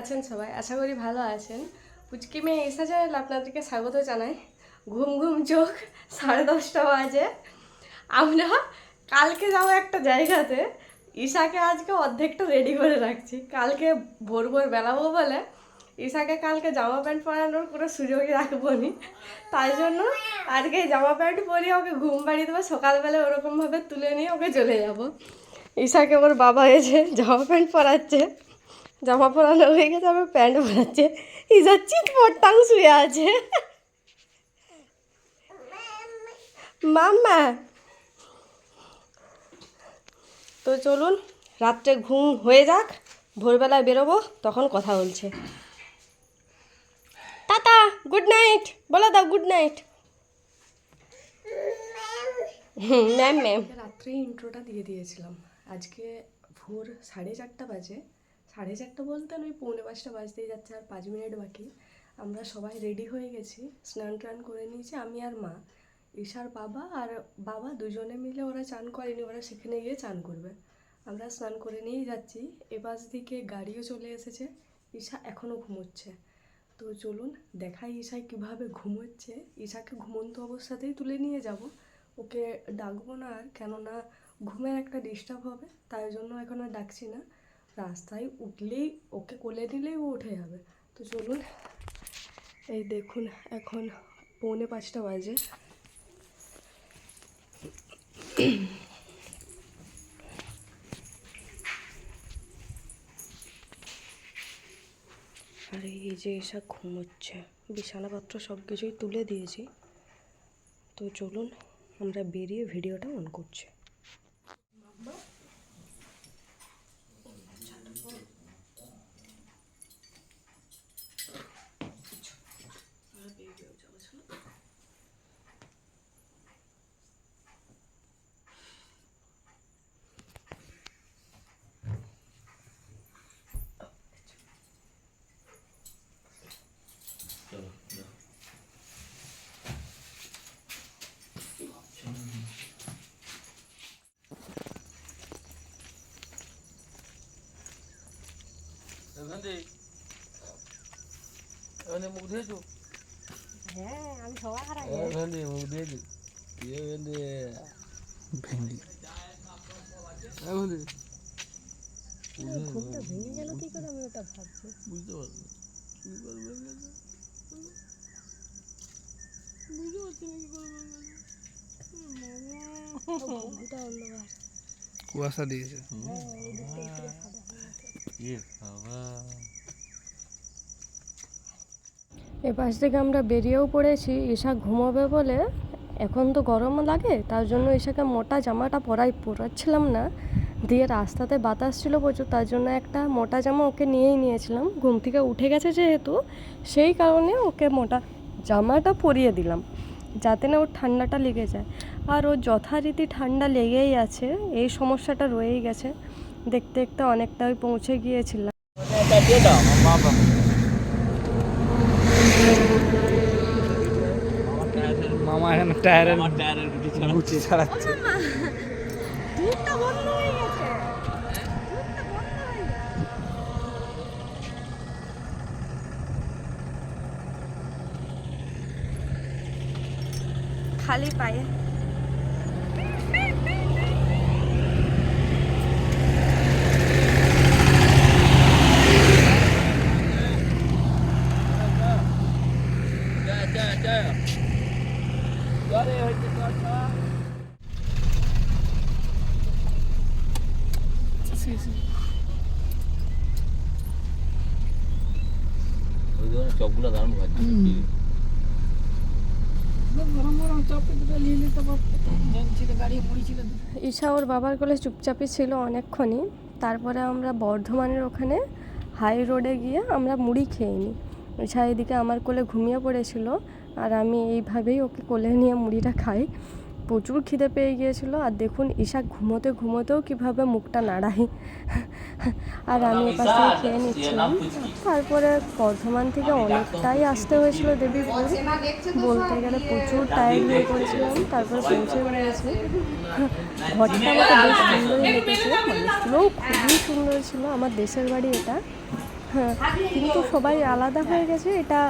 আছেন সবাই? আশা করি ভালো আছেন। পুচকি মেয়ে এসা চ্যানেল আপনাদেরকে স্বাগত জানাই। ঘুম ঘুম চোখ সাড়ে দশটা বাজে। আমরা কালকে যাব একটা জায়গাতে। ঈশাকে আজকে অর্ধেকটা রেডি করে রাখছি। কালকে ভোর ভোর বেলাবো বলে ঈশাকে কালকে জামা প্যান্ট পরানোর কোনো সুযোগই রাখব নি। তাই জন্য আজকে জামা প্যান্ট পরিয়ে ওকে ঘুম পাড়িয়ে দেবো। সকালবেলা ওরকমভাবে তুলে নিয়ে ওকে চলে যাব। ঈশাকে ওর বাবা এসে জামা প্যান্ট পরাচ্ছে। জামা পরানো হয়ে গেছে, আবার প্যান্ট পরাচ্ছে। ঈশা চিৎ পট্টাং শুয়ে আছে। মাম্মা। তো চলুন, রাত্রে ঘুম হয়ে যাক, ভোরবেলায় বেরোবো, তখন কথা বলছে। টাটা, গুড নাইট, বলে দাও গুড নাইট। Ma'am ma'am. রাত্রে ইন্ট্রোটা দিয়ে দিয়েছিলাম। আজকে ভোর সাড়ে চারটা বাজে। সাড়ে চারটা বলতে ওই পৌনে পাঁচটা বাজতেই যাচ্ছে আর পাঁচ মিনিট বাকি। আমরা সবাই রেডি হয়ে গেছি, স্নান টান করে নিয়েছি, আমি আর মা, ঈশার বাবা আর বাবা দুজনে মিলে ওরা চান করেনি, ওরা সেখানে গিয়ে চান করবে। আমরা স্নান করে নিয়েই যাচ্ছি এপাশ দিকে গাড়িও চলে এসেছে, ঈশা এখনও ঘুমোচ্ছে। তো চলুন দেখাই ঈশায় কীভাবে ঘুমোচ্ছে, ঈশাকে ঘুমন্ত অবস্থাতেই তুলে নিয়ে যাব। ওকে ডাকবো না আর, কেননা ঘুমের একটা ডিস্টার্ব হবে, তাই জন্য এখন আর ডাকছি না। রাস্তায় উঠলেই, ওকে কোলে নিলেই ও উঠে যাবে। তো চলুন, এই দেখুন, এখন পৌনে পাঁচটা বাজে। আর, এই যে এসা ঘুমোচ্ছে। বিছানাপত্র সব কিছুই তুলে দিয়েছি। তো চলুন, আমরা বেরিয়ে ভিডিওটা অন করছি। এখানে এখানে মুখ ধুয়েছো হ্যাঁ আমি সবার এখানে মুখ ধুয়েছি এখানে ভেন্ডি এখানে ঘুমটা ভেঙে গেল কি করে আমি ওটা ভাবছি? বুঝতে পারব কি করে ভেঙে গেছে? বুঝতে পারছি না কি করে ভেঙে গেছে। ঘুমটা অন্ধকার। কুয়াশা দিয়েছে। এ বাবা এ পাশ থেকে আমরা বেরিয়েও পড়েছি। ঈশা ঘুমোবে বলে এখন তো গরম লাগে, তার জন্য ঈশাকে মোটা জামাটা পরাই পরাচ্ছিলাম না। দিয়ে রাস্তাতে বাতাস ছিল প্রচুর, তার জন্য একটা মোটা জামা ওকে নিয়েই নিয়েছিলাম। ঘুম থেকে উঠে গেছে যেহেতু, সেই কারণে ওকে মোটা জামাটা পরিয়ে দিলাম, যাতে না ওর ঠান্ডাটা লেগে যায়। আর ওর যথারীতি ঠান্ডা লেগেই আছে, এই সমস্যাটা রয়েই গেছে। দেখতে দেখতে অনেকটাই পৌঁছে গিয়েছিলাম। মামা এখানে টায়ারের গুটি ছাড়াচ্ছে হয়ে খালি পায়ে যা যা যা আরে হইতে কথা ওই ধরনের চপগুলো দারুণ ভাজছে ঈশা ওর বাবার কোলে চুপচাপই ছিল অনেকক্ষণই। তারপরে আমরা বর্ধমানের ওখানে হাই রোডে গিয়ে আমরা মুড়ি খেয়ে নিই। ঈশা এদিকে আমার কোলে ঘুমিয়ে পড়েছিল আর আমি এইভাবেই ওকে কোলে নিয়ে মুড়িটা খাই। প্রচুর খিদে পেয়ে গিয়েছিল আর দেখুন ঈশা ঘুমোতে ঘুমোতেও কীভাবে মুখটা নাড়াই আর আমি এপাশ খেয়ে নিচ্ছিলাম। তারপরে বর্ধমান থেকে অনেকটাই আসতে হয়েছিল দেবীপুর। বলতে গেলে প্রচুর টায়ার্ড হয়ে পড়েছিলাম তারপরে পৌঁছে গিয়েছি। ঘরটা আমাকে বেশ সুন্দরই লেগেছে। মানুষগুলোও খুবই সুন্দর ছিল। আমার দেশের বাড়ি এটা। কিন্তু সবাই আলাদা হয়ে গেছে। এটা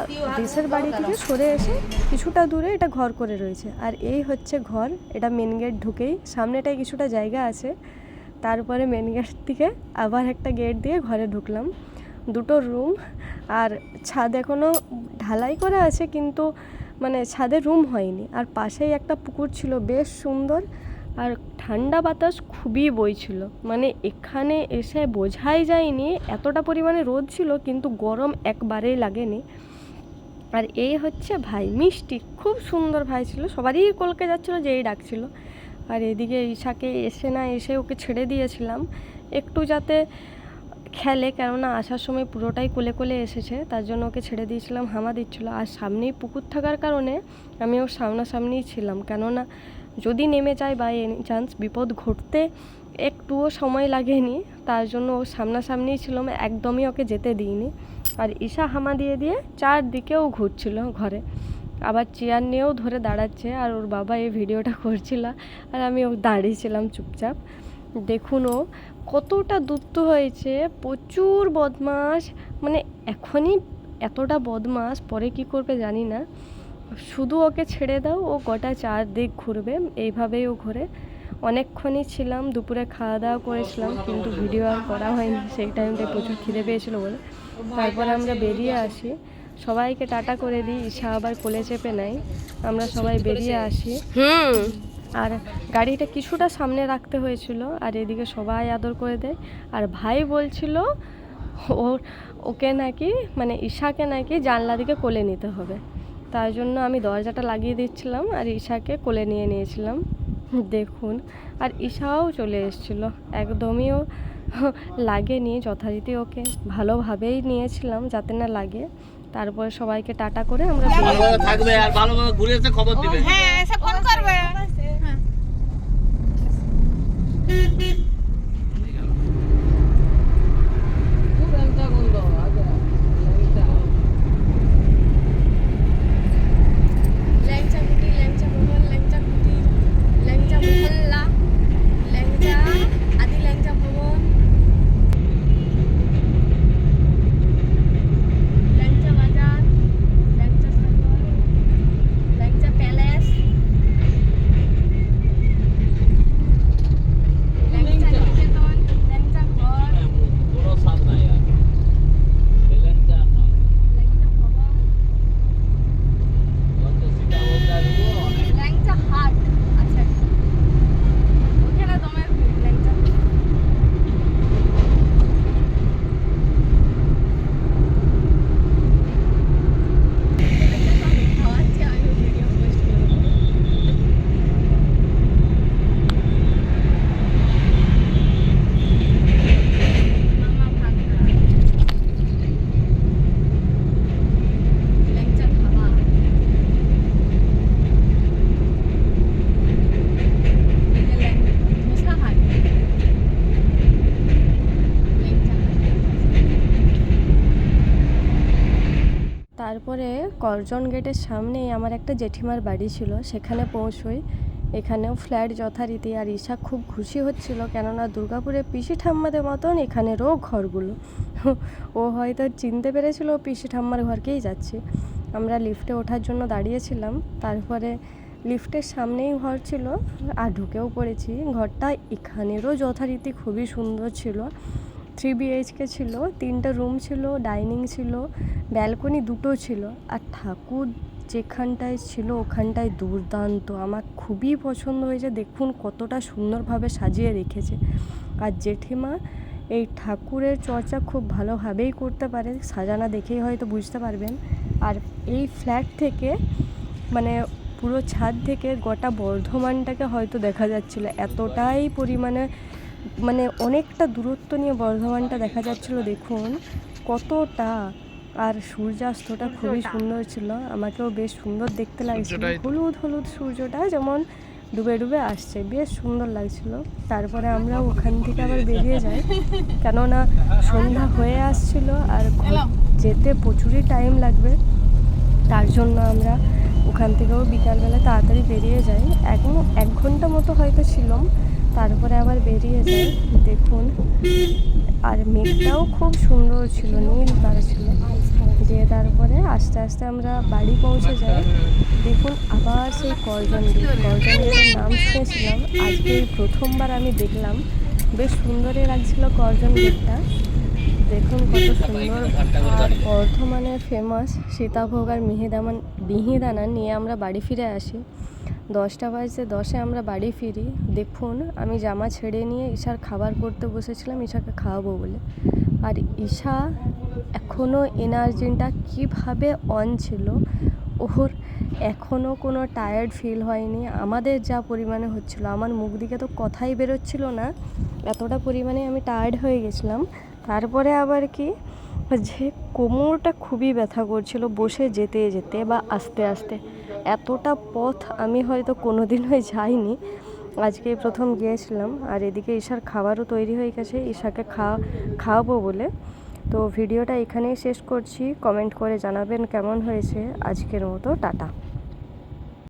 দেশের বাড়ি থেকে সরে এসে কিছুটা দূরে এটা ঘর করে রয়েছে। আর এই হচ্ছে ঘর, এটা মেন গেট ঢুকেই। সামনেটায় কিছুটা জায়গা আছে তারপরে মেন গেট থেকে আবার একটা গেট দিয়ে ঘরে ঢুকলাম। দুটো রুম আর ছাদ এখনও ঢালাই করা আছে, কিন্তু মানে ছাদে রুম হয়নি। আর পাশেই একটা পুকুর ছিল, বেশ সুন্দর। আর ঠান্ডা বাতাস খুবই বইছিল। মানে এখানে এসে বোঝাই যায়নি, এতটা পরিমাণে রোদ ছিল, কিন্তু গরম একবারেই লাগেনি। আর এই হচ্ছে ভাই, মিষ্টি, খুব সুন্দর ভাই ছিল। সবারই কলকে যাচ্ছিল, যেই ডাকছিল। আর এদিকে ঈশাকে এসে না এসে ওকে ছেড়ে দিয়েছিলাম। একটু যাতে খেলে, কেননা আসার সময় পুরোটাই কোলে কোলে এসেছে, তার জন্য ওকে ছেড়ে দিয়েছিলাম, হামা দিচ্ছিল। আর সামনেই পুকুর থাকার কারণে আমি ওর সামনাসামনিই ছিলাম। কেননা যদি নেমে যায় বা এনি চান্স বিপদ ঘটতে একটুও সময় লাগেনি, তার জন্য ও সামনাসামনিই ছিল একদমই ওকে যেতে দিইনি। আর ঈশা হামা দিয়ে দিয়ে চারদিকেও ঘুরছিল ঘরে। আবার চেয়ার নিয়েও ধরে দাঁড়াচ্ছে, আর ওর বাবা এই ভিডিওটা করছিল, আর আমি ও দাঁড়িয়েছিলাম চুপচাপ। দেখুন ও কতটা দুত্ত হয়েছে, প্রচুর বদমাস মানে এখনই এতটা বদমাস পরে কি করবে জানি না। শুধু ওকে ছেড়ে দাও ও গোটা চারদিক ঘুরবে এইভাবেই ও ঘুরে। অনেকক্ষণই ছিলাম দুপুরে খাওয়া দাওয়া করেছিলাম কিন্তু ভিডিও আর করা হয়নি সেই টাইমটা প্রচুর খিদে পেয়েছিল বলে। তারপর আমরা বেরিয়ে আসি। সবাইকে টাটা করে দিই ঈশা আবার কোলে চেপে নেয়। আমরা সবাই বেরিয়ে আসি। হুম। আর গাড়িটা কিছুটা সামনে রাখতে হয়েছিল আর এদিকে সবাই আদর করে দেয়। আর ভাই বলছিল ওর ওকে নাকি মানে ঈশাকে নাকি জানলা দিকে কোলে নিতে হবে। তার জন্য আমি দরজাটা লাগিয়ে দিচ্ছিলাম আর ঈশাকে কোলে নিয়ে নিয়েছিলাম। দেখুন আর ঈশাও চলে এসেছিল। একদমই ও লাগেনি যথারীতি ওকে। ভালোভাবেই নিয়েছিলাম যাতে না লাগে। তারপরে সবাইকে টাটা করে আমরা থাকবে আর ভালোভাবে ঘুরে এসে খবর দিবে। হ্যাঁ এসে ফোন করবে। করজন গেটের সামনেই আমার একটা জেঠিমার বাড়ি ছিল, সেখানে পৌঁছই। এখানেও ফ্ল্যাট যথারীতি, আর ঈশা খুব খুশি হচ্ছিল, কেননা দুর্গাপুরে পিসি ঠাম্মাদের মতন এখানেরও ঘরগুলো। ও হয়তো চিনতে পেরেছিল পিসি ঠাম্মার ঘরকেই যাচ্ছে। আমরা লিফটে ওঠার জন্য দাঁড়িয়েছিলাম, তারপরে লিফটের সামনেই ঘর ছিল, আর ঢুকেও পড়েছি। ঘরটা এখানেরও যথারীতি খুবই সুন্দর ছিল। থ্রি বিএইচকে ছিল, তিনটা রুম ছিল, ডাইনিং ছিল, ব্যালকনি দুটো ছিল। আর ঠাকুর যেখানটায় ছিল ওখানটায় দুর্দান্ত। আমার খুবই পছন্দ হয়েছে, দেখুন কতটা সুন্দরভাবে সাজিয়ে রেখেছে। আর জেঠিমা এই ঠাকুরের চর্চা খুব ভালোভাবেই করতে পারে, সাজানা দেখেই হয়তো বুঝতে পারবেন। আর এই ফ্ল্যাট থেকে মানে পুরো ছাদ থেকে গোটা বর্ধমানটাকে হয়তো দেখা যাচ্ছিল, এতটাই পরিমাণে মানে অনেকটা দূরত্ব নিয়ে বর্ধমানটা দেখা যাচ্ছিল দেখুন। কতটা। আর সূর্যাস্তটা খুবই সুন্দর ছিল। আমাকেও বেশ সুন্দর দেখতে লাগছিল। হলুদ হলুদ সূর্যটা যেমন ডুবে ডুবে আসছে বেশ সুন্দর লাগছিল। তারপরে আমরা ওখান থেকে আবার বেরিয়ে যাই। কেননা সন্ধ্যা হয়ে আসছিল আর যেতে প্রচুরই টাইম লাগবে। তার জন্য আমরা ওখান থেকেও বিকালবেলা তাড়াতাড়ি বেরিয়ে যাই। এখন এক ঘণ্টা মতো হয়তো ছিলাম। তারপরে আবার বেরিয়ে যাই, দেখুন। আর মেঘটাও খুব সুন্দর ছিল, নীল কালার ছিল। দিয়ে তারপরে আস্তে আস্তে আমরা বাড়ি পৌঁছে যাই। দেখুন, আবার সেই করজন দ্বীপ করজন নাম শুনেছিলাম, আজকে প্রথমবার আমি দেখলাম। বেশ সুন্দরই লাগছিল করজন দ্বীপটা দেখুন কত সুন্দর আর বর্ধমানের ফেমাস সীতাভোগ আর মিহিদামান মিহিদানা নিয়ে আমরা বাড়ি ফিরে আসি। দশটা বাজে দশে আমরা বাড়ি ফিরি। দেখুন, আমি জামা ছেড়ে নিয়ে ঈশার খাবার করতে বসেছিলাম, ঈশাকে খাওয়াবো বলে। আর ঈশা এখনও এনার্জিটা কীভাবে অন ছিল, ওর এখনও কোনো টায়ার্ড ফিল হয়নি। আমাদের যা পরিমাণে হচ্ছিল, আমার মুখ দিকে তো কথাই বেরোচ্ছিল না। এতটা পরিমাণে আমি টায়ার্ড হয়ে গেছিলাম। তারপরে আবার কি? যে কোমরটা খুবই ব্যথা করছিল, বসে যেতে যেতে বা আস্তে আস্তে। এতটা পথ আমি হয়তো কোনো দিনই যাইনি। আজকে প্রথম গিয়েছিলাম, আর এদিকে ঈশার খাবারও তৈরি হয়ে গেছে, ঈশাকে খাওয়া খাওয়াবো বলে। তো ভিডিওটা এখানেই শেষ করছি। কমেন্ট করে জানাবেন কেমন হয়েছে আজকের মতো, টাটা।